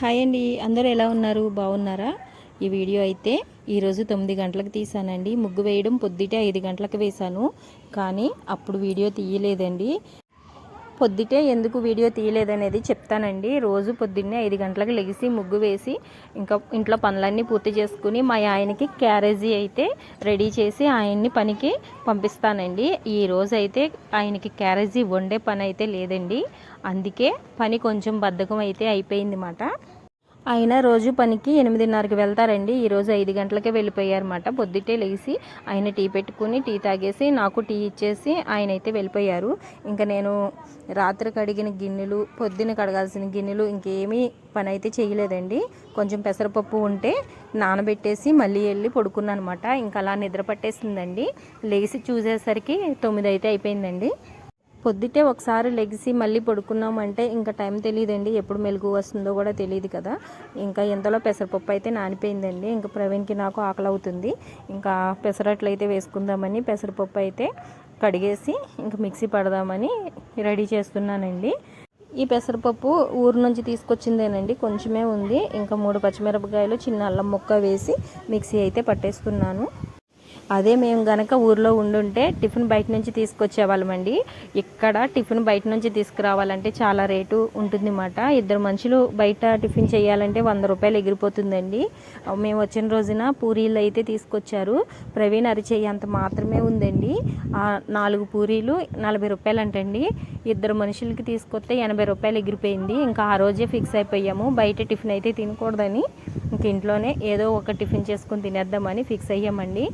Hi అండి. అందరూ ఎలా ఉన్నారు? బాగున్నారా? ఈ వీడియో అయితే ఈరోజు తొమ్మిది గంటలకు తీసానండి. ముగ్గు వేయడం పొద్దుటే ఐదు గంటలకు వేశాను. కానీ అప్పుడు వీడియో తీయలేదండి. పొద్దుటే ఎందుకు వీడియో తీయలేదనేది చెప్తానండి. రోజు పొద్దున్నే ఐదు గంటలకు లెగిసి ముగ్గు వేసి ఇంకా ఇంట్లో పనులన్నీ పూర్తి చేసుకుని మా ఆయనకి క్యారేజీ అయితే రెడీ చేసి ఆయన్ని పనికి పంపిస్తానండి. ఈ రోజు అయితే ఆయనకి క్యారేజీ వండే పని అయితే లేదండి. అందుకే పని కొంచెం బద్ధకం అయితే అయిపోయింది మాట. ఆయన రోజు పనికి ఎనిమిదిన్నరకి వెళ్తారండి. ఈరోజు ఐదు గంటలకే వెళ్ళిపోయారన్నమాట. పొద్దుటే లేచి ఆయన టీ పెట్టుకుని టీ తాగేసి నాకు టీ ఇచ్చేసి ఆయన అయితే వెళ్ళిపోయారు. ఇంకా నేను రాత్రి కడిగిన గిన్నెలు పొద్దున కడగాల్సిన గిన్నెలు ఇంకేమీ పని అయితే చేయలేదండి. కొంచెం పెసరపప్పు ఉంటే నానబెట్టేసి మళ్ళీ వెళ్ళి పడుకున్నాను అనమాట ఇంకా అలా నిద్ర పట్టేసిందండి. లేచి చూసేసరికి తొమ్మిది అయితే అయిపోయిందండి. పొద్దుటే ఒకసారి లెగిసి మళ్ళీ పడుకున్నామంటే ఇంకా టైం తెలియదండి ఎప్పుడు మెలుగు వస్తుందో కూడా తెలియదు కదా. ఇంకా ఎంతలో పెసరపప్పు అయితే నానిపోయిందండి. ఇంకా ప్రవీణ్కి నాకు ఆకలి అవుతుంది ఇంకా పెసరట్లు అయితే వేసుకుందామని పెసరపప్పు అయితే కడిగేసి ఇంకా మిక్సీ పడదామని రెడీ చేస్తున్నానండి. ఈ పెసరపప్పు ఊరు నుంచి తీసుకొచ్చిందేనండి. కొంచెమే ఉంది. ఇంకా మూడు పచ్చిమిరపకాయలు చిన్న అల్లం ముక్క వేసి మిక్సీ అయితే పట్టేస్తున్నాను. అదే మేము గనక ఊర్లో ఉండుంటే టిఫిన్ బయట నుంచి తీసుకొచ్చేవాళ్ళమండి ఇక్కడ టిఫిన్ బయట నుంచి తీసుకురావాలంటే చాలా రేటు ఉంటుంది అన్నమాట ఇద్దరు మనుషులు బయట టిఫిన్ చేయాలంటే వంద రూపాయలు ఎగిరిపోతుందండి. మేము వచ్చిన రోజున పూరీలు అయితే తీసుకొచ్చారు. ప్రవీణ్ అరిచేయి అంత మాత్రమే ఉందండి. నాలుగు పూరీలు నలభై రూపాయలు అంటండి ఇద్దరు మనుషులకి తీసుకొస్తే ఎనభై రూపాయలు ఎగిరిపోయింది. ఇంకా ఆ రోజే ఫిక్స్ అయిపోయాము. బయట టిఫిన్ అయితే తినకూడదని. ఇంక ఇంట్లోనే ఏదో ఒక టిఫిన్ చేసుకుని తినేద్దామని ఫిక్స్ అయ్యామండి.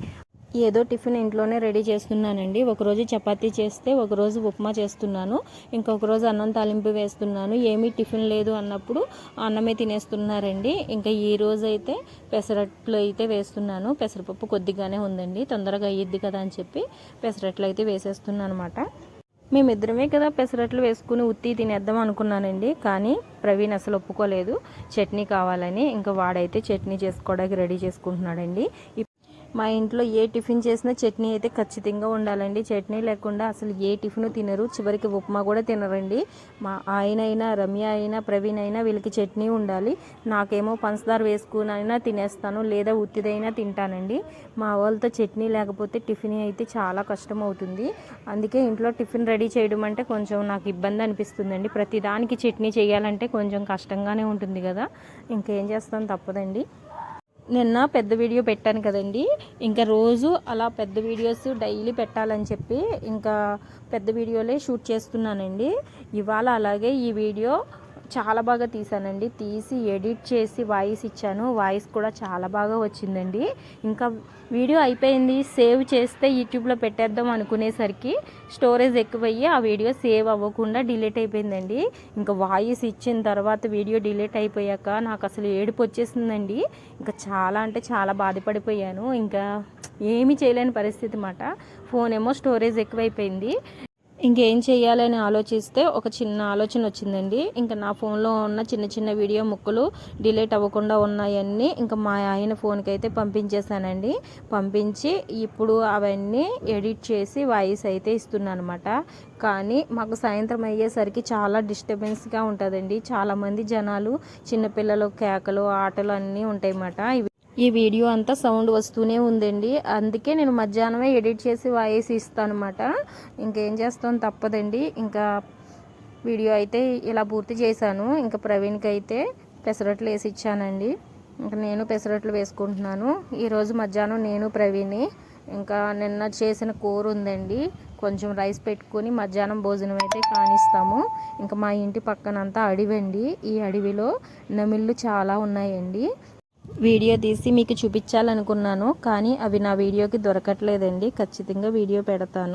ఏదో టిఫిన్ ఇంట్లోనే రెడీ చేస్తున్నానండి. ఒకరోజు చపాతీ చేస్తే ఒకరోజు ఉప్మా చేస్తున్నాను. ఇంకొక రోజు అన్నం తాలింపు వేస్తున్నాను. ఏమీ టిఫిన్ లేదు అన్నప్పుడు అన్నమే తినేస్తున్నారండి. ఇంకా ఈ రోజు అయితే పెసరట్లు అయితే వేస్తున్నాను. పెసరపప్పు కొద్దిగానే ఉందండి. తొందరగా అయ్యిద్ది కదా అని చెప్పి పెసరట్లు అయితే వేసేస్తున్నాను అనమాట మేమిద్దరమే కదా పెసరట్లు వేసుకుని ఉత్తి తినేద్దాం అనుకున్నానండి. కానీ ప్రవీణ్ అసలు ఒప్పుకోలేదు. చట్నీ కావాలని ఇంకా వాడైతే చట్నీ చేసుకోవడానికి రెడీ చేసుకుంటున్నాడండి. మా ఇంట్లో ఏ టిఫిన్ చేసినా చట్నీ అయితే ఖచ్చితంగా ఉండాలండి. చట్నీ లేకుండా అసలు ఏ టిఫిన్ తినరు. చివరికి ఉప్మా కూడా తినరండి. మా ఆయన అయినా రమ్య అయినా ప్రవీణ్ అయినా వీళ్ళకి చట్నీ ఉండాలి. నాకేమో పంచదార వేసుకునైనా తినేస్తాను లేదా ఉత్తిదైనా తింటానండి. మా వాళ్ళతో చట్నీ లేకపోతే టిఫిన్ అయితే చాలా కష్టం అవుతుంది. అందుకే ఇంట్లో టిఫిన్ రెడీ చేయడం అంటే కొంచెం నాకు ఇబ్బంది అనిపిస్తుందండి. ప్రతిదానికి చట్నీ చేయాలంటే కొంచెం కష్టంగానే ఉంటుంది కదా. ఇంకేం చేస్తాను తప్పదండి. నిన్న పెద్ద వీడియో పెట్టాను కదండి. ఇంకా రోజు అలా పెద్ద వీడియోస్ డైలీ పెట్టాలని చెప్పి ఇంకా పెద్ద వీడియోలే షూట్ చేస్తున్నానండి. ఇవాళ అలాగే ఈ వీడియో చాలా బాగా తీసానండి. తీసి ఎడిట్ చేసి వాయిస్ ఇచ్చాను. వాయిస్ కూడా చాలా బాగా వచ్చిందండి. ఇంకా వీడియో అయిపోయింది. సేవ్ చేస్తే యూట్యూబ్లో పెట్టేద్దాం అనుకునేసరికి స్టోరేజ్ ఎక్కువయ్యి ఆ వీడియో సేవ్ అవ్వకుండా డిలీట్ అయిపోయిందండి. ఇంకా వాయిస్ ఇచ్చిన తర్వాత వీడియో డిలీట్ అయిపోయాక నాకు అసలు ఏడుపు వచ్చేసిందండి. ఇంకా చాలా అంటే చాలా బాధపడిపోయాను. ఇంకా ఏమీ చేయలేని పరిస్థితి మాట ఫోన్ ఏమో స్టోరేజ్ ఎక్కువైపోయింది. ఇంకేం చేయాలని ఆలోచిస్తే ఒక చిన్న ఆలోచన వచ్చిందండి. ఇంకా నా ఫోన్లో ఉన్న చిన్న చిన్న వీడియో ముక్కలు డిలీట్ అవ్వకుండా ఉన్నాయన్నీ ఇంకా మా ఆయన ఫోన్కి అయితే పంపించేశానండి. పంపించి ఇప్పుడు అవన్నీ ఎడిట్ చేసి వాయిస్ అయితే ఇస్తున్నాను అనమాట కానీ మాకు సాయంత్రం అయ్యేసరికి చాలా డిస్టర్బెన్స్గా ఉంటుందండి. చాలామంది జనాలు చిన్నపిల్లలు కేకలు ఆటలు అన్నీ ఉంటాయి అన్నమాట ఇవి ఈ వీడియో అంతా సౌండ్ వస్తూనే ఉందండి. అందుకే నేను మధ్యాహ్నమే ఎడిట్ చేసి వాయిస్ ఇస్తానమాట. ఇంకేం చేస్తాను తప్పదండి. ఇంకా వీడియో అయితే ఇలా పూర్తి చేశాను. ఇంకా ప్రవీణ్కి అయితే పెసరట్లు వేసి ఇచ్చానండి. ఇంకా నేను పెసరట్లు వేసుకుంటున్నాను. ఈరోజు మధ్యాహ్నం నేను ప్రవీణ్ ఇంకా నిన్న చేసిన కూర ఉందండి. కొంచెం రైస్ పెట్టుకొని మధ్యాహ్నం భోజనం అయితే కానిస్తాము. ఇంకా మా ఇంటి పక్కనంతా అడవండి ఈ అడవిలో నమిళ్ళు చాలా ఉన్నాయండి. వీడియో తీసి మీకు చూపించాలనుకున్నాను కానీ అవి నా వీడియోకి దొరకట్లేదండి. ఖచ్చితంగా వీడియో పెడతాను.